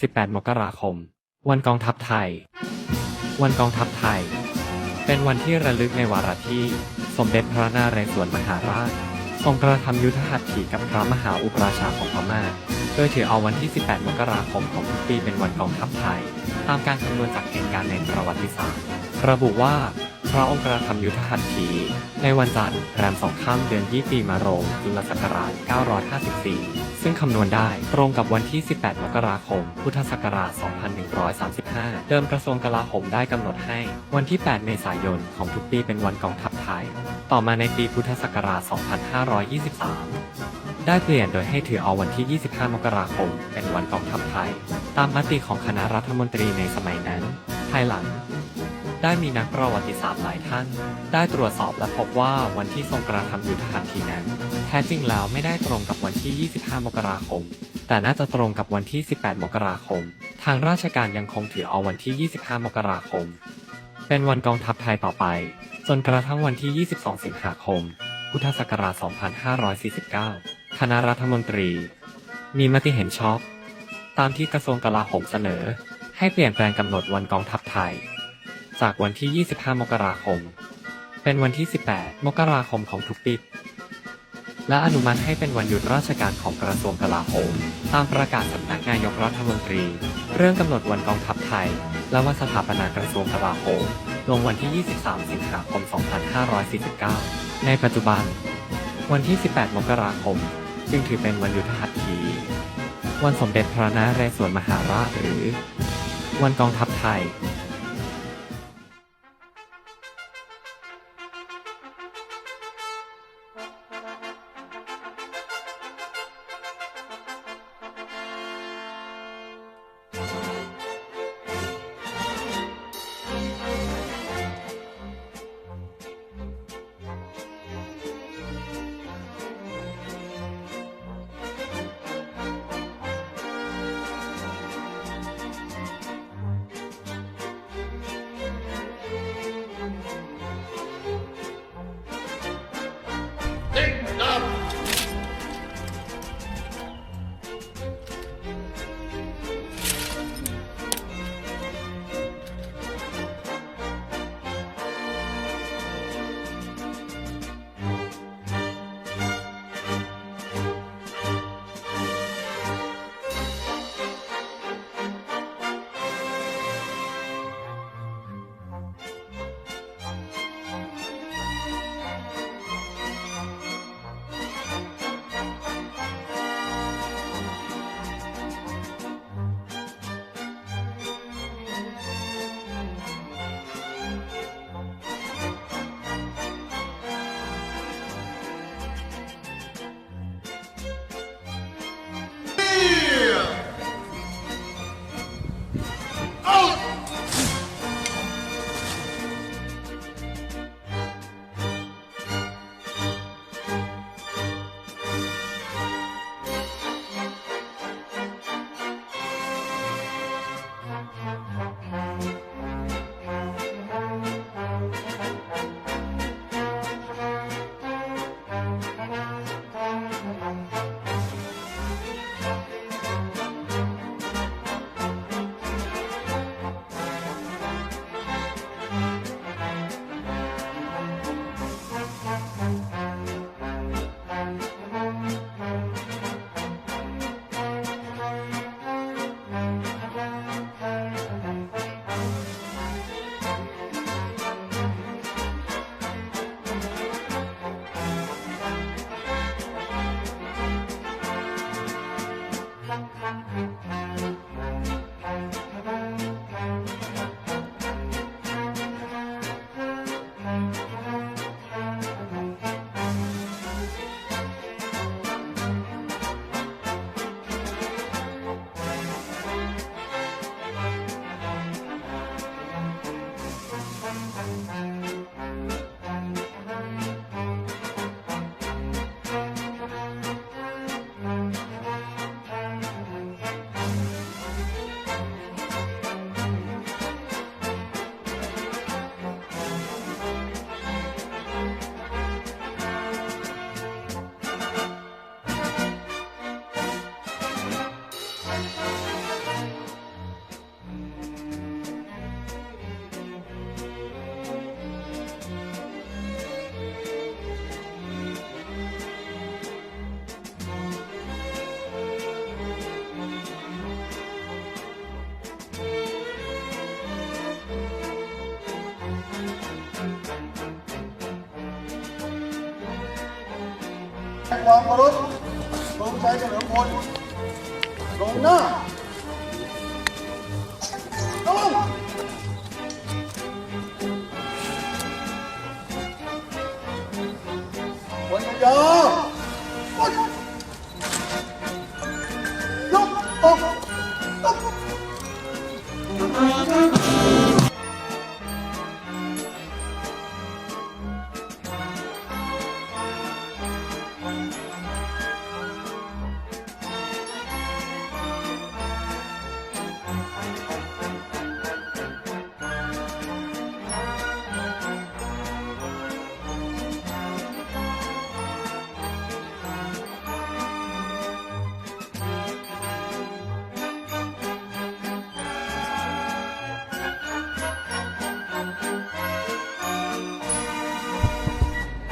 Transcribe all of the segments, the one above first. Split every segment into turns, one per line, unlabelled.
18 มกราคม วันกองทัพไทย วันกองทัพไทย เป็นวันที่ระลึกในวาระที่ สมเด็จพระนเรศวรมหาราชทรงกระทำยุทธหัตถีกับพระมหาอุปราชาของพม่า โดยถือเอาวันที่ 18 มกราคมของทุกปีเป็นวันกองทัพไทย ตามการคำนวณจากเหตุการณ์ในประวัติศาสตร์ ระบุว่าพระองค์กระทำยุทธหัตถีในวันจันทร์แรมสองค่ำเดือนยี่ปีมะโรงจุลศักราช 954 ซึ่งคำนวณได้ตรงกับวันที่ 18 มกราคม พุทธศักราช 2135 เดิมกระทรวงกลาโหมได้กำหนดให้วันที่ 8 เมษายนของทุกปีเป็นวันกองทัพไทย ต่อมาในปีพุทธศักราช 2523 ได้เปลี่ยนโดยให้ถือเอาวันที่ 25 มกราคม เป็นวันกองทัพไทย ตามมติของคณะรัฐมนตรีในสมัยนั้น ภายหลัง ได้มีนักประวัติศาสตร์หลายท่าน ได้ตรวจสอบและพบว่าวันที่ทรงกระทำยุทธหัตถีนั้น แท้จริงแล้วไม่ได้ตรงกับวันที่ 25 มกราคม แต่น่าจะตรงกับวันที่ 18 มกราคม ทางราชการยังคงถือเอาวันที่ 25 มกราคม เป็นวันกองทัพไทยต่อไป จนกระทั่งวันที่ 22 สิงหาคม พุทธศักราช 2549 คณะรัฐมนตรี มีมติเห็นชอบตามที่กระทรวงกลาโหมเสนอ ให้เปลี่ยนแปลงกำหนดวันกองทัพไทย จากวันที่ 25 มกราคม เป็นวันที่ 18 มกราคมของทุกปี และอนุมัติให้เป็นวันหยุดราชการของกระทรวงกลาโหม ตามประกาศสำนักนายกรัฐมนตรี เรื่องกำหนดวันกองทัพไทย และวันสถาปนากระทรวงกลาโหม ลงวันที่ 23 สิงหาคม 2549 ในปัจจุบัน วันที่ 18 มกราคม จึงถือเป็นวันหยุดหัตถีวันสมเด็จพระนเรศวรมหาราชหรือ วันกองทัพไทย
ความเคารพลงใจเฉลิมพลลงหน้าลงวันยาวั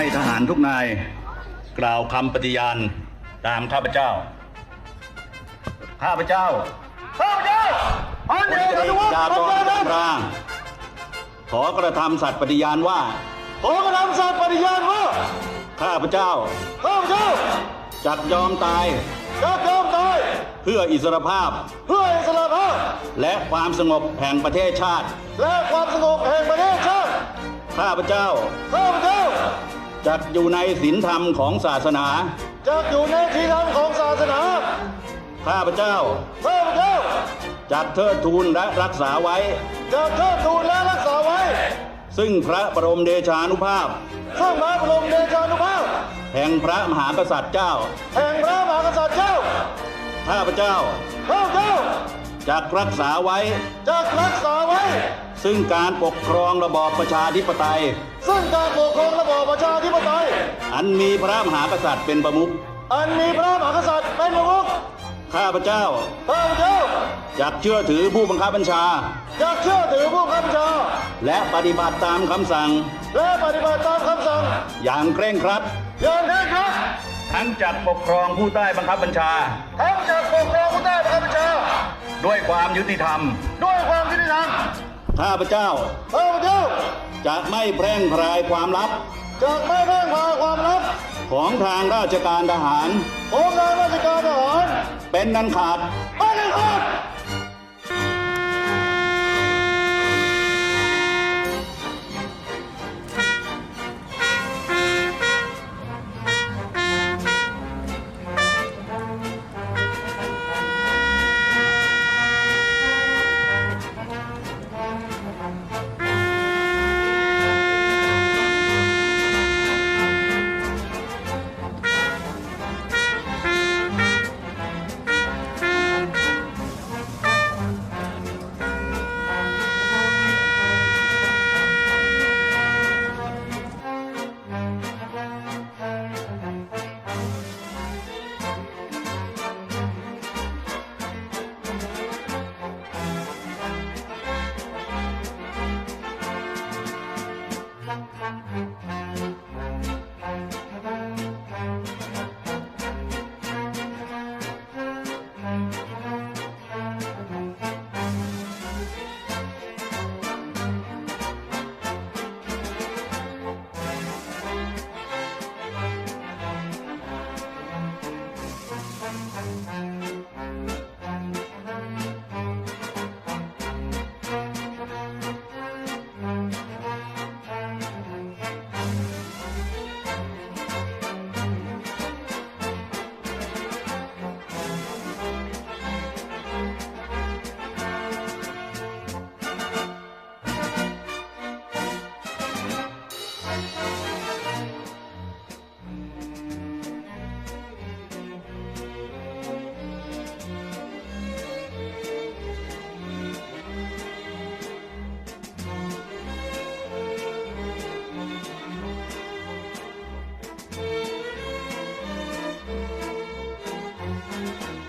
ให้ทหารทุกนาย กล่าวคำปฏิญาณตามข้าพเจ้า ข้าพเจ้า
ข้าพเจ้าพัน
พล
เอก
เอ
อกนุวัฒน์
จา
พั
ต
น
ร
เอก
กำราขอกระทำสัตย์ปฏิญาณว่า
ขอกระทำสัตย์ปฏิญาณว่า
ข้าพเจ้า
ข้าพเจ้า
จักยอมตาย
จะยอมตาย
เพื่ออิสรภาพ
เพื่ออิสระภาพ
และความสงบแห่งประเทศชาติ
และความสงบแห่งประเทศชาติ
ข้าพเจ้า
ข้าพเจ้า
จักอยู่ในศีลธรรมของศาสนา
จะอยู่ในที่ทำของศาสนา
ข้าพเจ้า
ข้าพเจ้า
จักเทิดทูนและรักษาไว้
จะเทิดทูนและรักษาไว้
ซึ่งพระบรมเดชานุภาพ
ซึ่งพระบรมเดชานุภาพ
แห่งพระมหากษัตริย์เจ้า
แห่งพระมหากษัตริย์เจ้า
ข้าพเจ้า
ข้าพเจ้า
จักรักษาไว้
จะรักษาไว้
ซึ่งการปกครองระบอบประชาธิปไตย
ซึ่งการปกครองระบอบประชาธิปไตย
อันมีพระมหากษัตริย์เป็นประมุข
อันมีพระมหากษัตริย์เป็นประมุข
ข้าพเจ้า
ข้าพเจ้า
จักเชื่อถือผู้บังคับบัญชา
จะเชื่อถือผู้บังคับบัญชา
และปฏิบัติตามคำสั่ง
และปฏิบัติตามคำสั่ง
อย่างเคร่งครัด
อย่างเคร่งครัด
ทั้งจักปกครองผู้ใต้บังคับบัญชา
ทั้งจากปกครองผู้ใต้บังคับบัญชา
ด้วยความยุติธรรม
ด้วยความยุติธรรม
ข้าพเจ้า
ข้าพเจ้า
จะไม่แพร่งพรายความลับ
จากไม่แพร่งพรายความลับ
ของทางราชการทหาร
ของงานราชการทหาร
เป็นนันขาด
ไม่ได้ขาด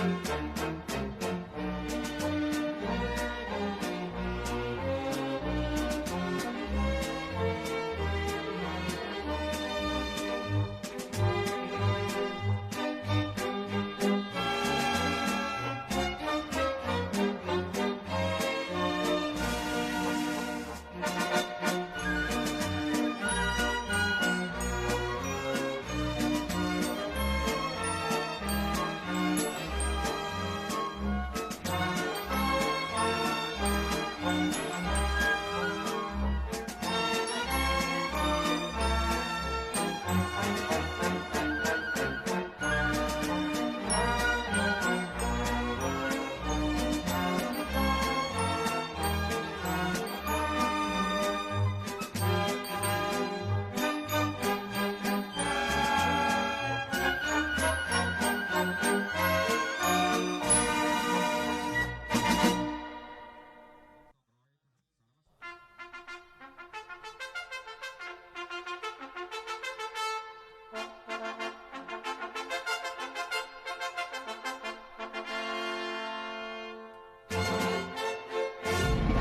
thank you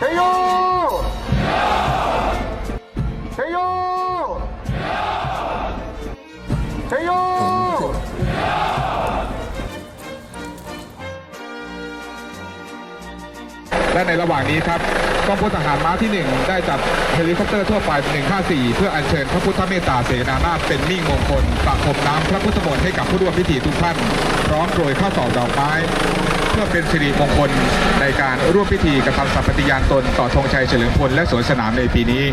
ชยโยชยโยชยโย
และในระหว่างนี้ครับ องพลทหารม้าที่ 1 ได้จัดเฮลิคอปเตอร์ทั่วไป 154 เพื่ออัญเชิญพระพุทธเมตตาเสนานาถเป็นมิ่งมงคลประพรมน้ำพระพุทธมนต์ให้กับผู้ร่วมพิธีทุกท่าน พร้อมโปรยข้าวสอบดอกไม้ เพื่อเป็นสิริมงคลในการร่วมพิธีกระทำสัพปฏิญาณตนต่อธงชัยเฉลิมพลและสวนสนามในปีนี้